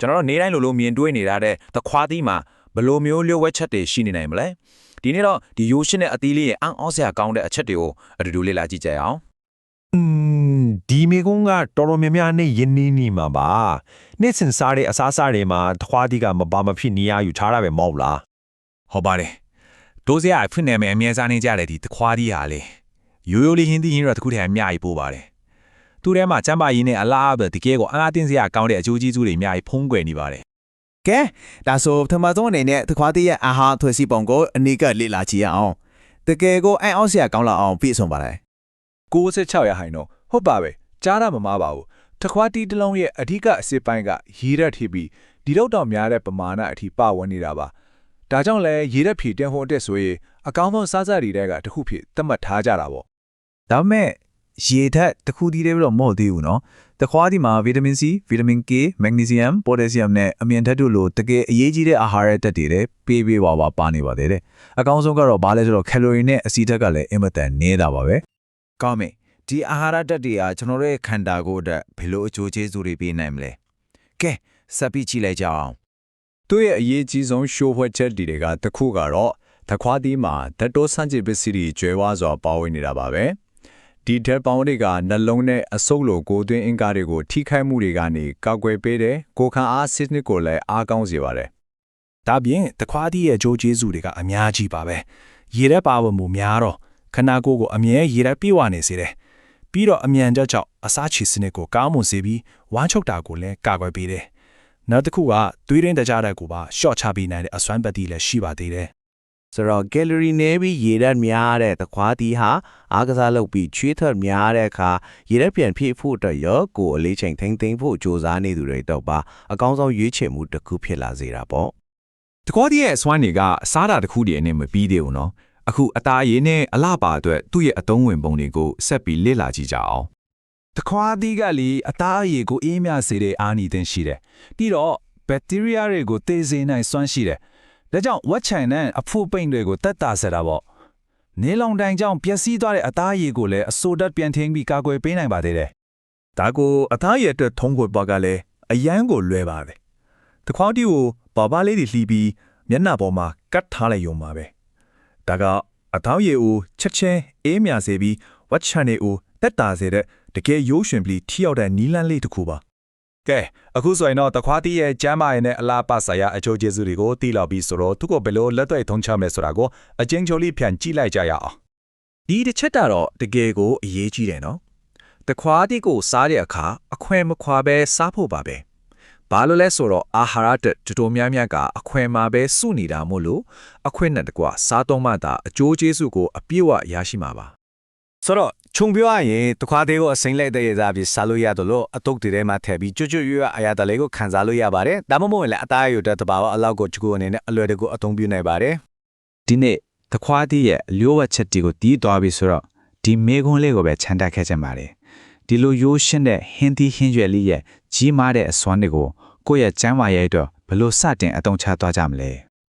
ကျွန်တော်တို့နေတိုင်းလိုလိုမြင်တွေ့နေရတဲ့သခွားသီးမှာဘယ်လိုမျိုးလျှို့ဝှက်ချက်တွေရှိနေနိုင်မလဲဒီနေ့တော့ဒီရိုးရှင်းတဲ့အသီးလေးရဲ့အံ့ဩစရာကောင်းတဲ့အချက်တွေကိုအတူတူလေ့လာကြည့်ကြရအောင်อืมဒီမေကုန်းကတော်တော်များများနဲ့ယဉ်နီးနီးမှာပါနေ့စဉ်စားတဲ့အစားအစာတွေမှာတခွားတီးကမပါမဖြစ်နေရယူထားတာပဲမဟုတ်လားဟုတ်ပါတယ်ဒိုးစရာအဖွင့်နေမယ်အမြဲစားနေကြတဲ့ဒီတခွားဒီဟာလေရိုးရိုးလေးဟင်းသီးဟင်းတော့တစ်ခုတည်းအများကြီးပို့ပါတယ် သူထဲမှာကျမ်းပါရင်းနဲ့အလားအပဲတကယ်ကိုအားတင်းစရာကောင်းတဲ့အကျိုးကျေးဇူးတွေအများကြီးဖုံးကွယ်နေပါတယ်ကဲဒါဆိုပထမဆုံးအနေနဲ့သခွားသေးရဲ့အာဟာထွေစီပုံကိုအနိကလေ့လာကြည့်ရအောင်တကယ်ကိုအံ့ဩစရာကောင်းလာအောင်ပြည့်စုံပါလေ96ရာခိုင်တော့ဟုတ်ပါပဲကြားတာမမားပါဘူးတခွားတီးတစ်လုံးရဲ့အဓိကအစစ်ပိုင်းကရေရက်ထိပြီးဒီတော့တော့များတဲ့ပမာဏအထိပဝန်းနေတာပါဒါကြောင့်လဲရေရက်ဖြည့်တင်ဖို့အတွက်ဆိုရင်အကောင်းဆုံးစားစရာတွေကတစ်ခုဖြစ်သတ်မှတ်ထားကြတာပေါ့ဒါပေမဲ့ ရေဓာတ်တစ်ခုတည်းတည်းတော့မဟုတ်သေးဘူးနော်တခွားဒီမှာဗီတာမင် C ဗီတာမင် K မက်ဂနီဆီယမ်ပိုတက်ဆီယမ်နဲ့အမြင်ဓာတ်တို့လိုတကယ်အရေးကြီးတဲ့အာဟာရဓာတ်တွေလည်းပေးပေးပါပါပါနေပါသေးတယ်အကောင်းဆုံးကတော့ဘာလဲဆိုတော့ကယ်လိုရီနဲ့အဆီဓာတ်ကလည်းအင်မတန်နေတာပါပဲကောင်းပြီဒီအာဟာရဓာတ်တွေဟာကျွန်တော်တို့ရဲ့ခန္ဓာကိုယ်အတွက်ဘယ်လိုအကျိုးကျေးဇူးတွေပေးနိုင်မလဲကဲစပ်ပြီးကြည့်လိုက်ကြအောင်သူ့ရဲ့အရေးကြီးဆုံးရှိုးဖွဲ့ချက်တွေကတစ်ခုကတော့တခွားဒီမှာဓာတ်တိုးစံကျင်ပစ္စည်းတွေကျွဲဝါစွာပါဝင်နေတာပါပဲ။ ဒီဓာတ်ပေါင်းတွေကနှလုံးနဲ့အဆုပ်လိုကိုယ်သွင်းအင်္ဂါတွေကိုထိခိုက်မှုတွေကနေကာကွယ်ပေးတယ်ကိုယ်ခံအားစစ်နစ်ကိုလည်းအားကောင်းစေပါတယ်ဒါပြင်တခွားသီးရဲ့ကြိုးကျေးဇူးတွေကအများကြီးပါပဲရေရက်ပါဝင်မှုများတော့ခနာကိုယ်ကိုအမြဲရေရက်ပြေဝနေစေတယ်ပြီးတော့အမြန်ကြောက်ကြောက်အစားချေစနစ်ကိုကောင်းမွန်စေပြီးဝမ်းချုပ်တာကိုလည်းကာကွယ်ပေးတယ်နောက်တစ်ခုကသွေးရင်းတကြတဲ့ကိုပါရှော့ချပေးနိုင်တဲ့အစွမ်းပတ်တီးလည်းရှိပါသေးတယ် ဆိုတော့ gallery နည်းပြီးရေဓာတ်များတဲ့သခွားတီးဟာအားကစားလုပ်ပြီးချွေးထွက်များတဲ့အခါရေဓာတ်ပြန်ဖြည့်ဖို့အတွက်ရောကိုယ်အလေးချိန်ထိမ့်သိမ့်ဖို့စ조사နေသူတွေတော့ပါအကောင်းဆုံးရွေးချယ်မှုတစ်ခုဖြစ်လာစေတာပေါ့တကောဒီရဲ့အစွမ်းတွေကအစားတာတစ်ခုတည်းနဲ့မပြီးသေးဘူးနော်အခုအသားရည်နဲ့အလှပါအတွက်သူ့ရဲ့အသုံးဝင်ပုံတွေကိုဆက်ပြီးလေ့လာကြည့်ကြအောင်တခွားသီးကလေအသားအရည်ကိုအေးမြစေတဲ့အာနိသင်ရှိတယ်ပြီးတော့ဘက်တီးရီးယားတွေကိုသေစေနိုင်စွမ်းရှိတယ် ဒါကြောင့်ဝက်ချိုင်နဲ့အဖို့ပိန်တွေကိုတက်တာဆက်တာပေါ့နေလောင်တိုင်ကြောင့်ပျက်စီးသွားတဲ့အသားအရည်ကိုလည်းအဆိုဓာတ်ပြန်ထင်းပြီးကာကွယ်ပေးနိုင်ပါသေးတယ်ဒါကိုအသားရည်အတွက်ထုံးကိုပါကလည်းအယမ်းကိုလွယ်ပါတယ်။တခွားတီကိုဘာဘာလေးတွေလှီးပြီးမျက်နှာပေါ်မှာကတ်ထားလိုက်ရုံပါပဲ။ဒါကအသားရည်ကိုချက်ချင်းအေးမြစေပြီးဝက်ချန်နေကိုတက်တာစေတဲ့တကယ်ရိုးရွှင်ပြီးထိရောက်တဲ့နီလန်းလေးတစ်ခုပါ ကဲအခုဆိုရင်တော့တခွားတီးရဲ့ကျမ်းမာရေးနဲ့အလားပါဆိုင်ရာအချိုးကျေးဇူးတွေကိုသိလောက်ပြီးဆိုတော့သူကဘယ်လိုလက်တွေ့ထုံးချမလဲဆိုတာကိုအချင်းချိုလေးပြန်ကြည့်လိုက်ကြရအောင်ဒီတစ်ချက်တော့တကယ်ကိုအရေးကြီးတယ်နော်တခွားတိကိုစားတဲ့အခါအခွင့်မခွာပဲစားဖို့ပါပဲဘာလို့လဲဆိုတော့အာဟာရတက်တော်တော်များများကအခွင့်မှာပဲစုနေတာမို့လို့အခွင့်နဲ့တကွစားတော့မှသာအကျိုးကျေးဇူးကိုအပြည့်အဝရရှိမှာပါ ဆိုတော့ခြုံပြောရရင်တခွားသေးကိုအစိမ့်လိုက်တဲ့ရသားပြီးစားလို့ရတယ်လို့အတုတ်တွေထဲမှာထည့်ပြီးကျွတ်ကျွတ်ရွရွအရာတလေးကိုခံစားလို့ရပါတယ်ဒါမှမဟုတ်ရင်လည်းအသားအယိုတဲ့တဘာဝအလောက်ကိုချကူအနေနဲ့အလွယ်တကူအသုံးပြုနိုင်ပါတယ်ဒီနေ့တခွားသီးရဲ့အလျိုးဝက်ချက်တွေကိုတီးသွားပြီဆိုတော့ဒီမေခွန်းလေးကိုပဲခြံတက်ခဲ့ကြပါတယ်ဒီလိုရိုးရှင်းတဲ့ဟင်းသီးဟင်းရွက်လေးရဲ့ကြီးမားတဲ့အစွမ်းတွေကိုကိုယ့်ရဲ့ကျမ်းမာရေးအတွက်ဘယ်လို့စတင်အသုံးချသွားကြမလဲ